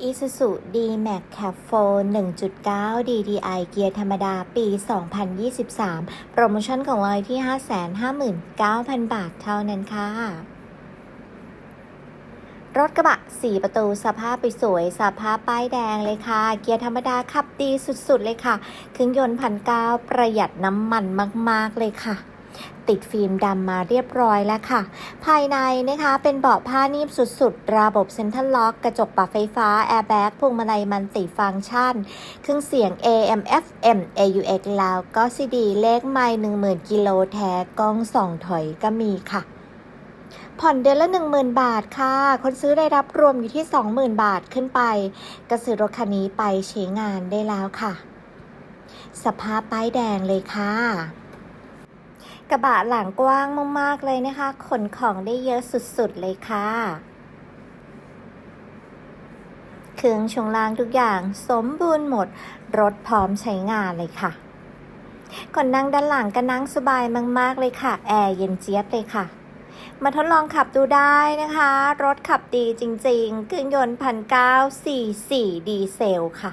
Isuzu D-Max Cab 4 1.9 DDI เกียร์ธรรมดาปี 2023 โปรโมชั่นของเราที่ 559,000 บาทเท่านั้นค่ะ รถกระบะ 4 ประตูสภาพไปสวย สภาพป้ายแดงเลยค่ะ เกียร์ธรรมดาขับดีสุดๆเลยค่ะ เครื่องยนต์พันเก้าประหยัดน้ำมันมากๆเลยค่ะ ติดฟิล์มดำมาเรียบร้อยแล้วค่ะ ภายในนะคะเป็นเบาะผ้านิ่มสุดๆ ระบบเซ็นทรัลล็อกกระจกปรับไฟฟ้า แอร์แบ็กพวงมาลัยมันติฟังก์ชัน เครื่องเสียง AM FM AUX แล้วก็ซีดีเลขไม่10,000กิโลแท้กล้องสองถอยก็มีค่ะผ่อนเดือนละ 10,000 บาทค่ะ คนซื้อได้รับรวมอยู่ที่ 20,000 บาทขึ้นไป ก็ซื้อรถคันนี้ไปใช้งานได้แล้วค่ะ สภาพป้ายแดงเลยค่ะ กระบะหลังกว้างมากๆเลยนะคะ ขนของได้เยอะสุดๆเลยค่ะ เครื่องช่วงล่างทุกอย่างสมบูรณ์หมด รถพร้อมใช้งานเลยค่ะก่อนนั่งด้านหลังก็นั่งสบายมาก ๆ เลยค่ะ แอร์เย็นเจี๊ยบเลยค่ะ มาทดลองขับดูได้นะคะ รถขับดีจริง ๆ เครื่องยนต์พันเก้าสี่สี่ดีเซลค่ะ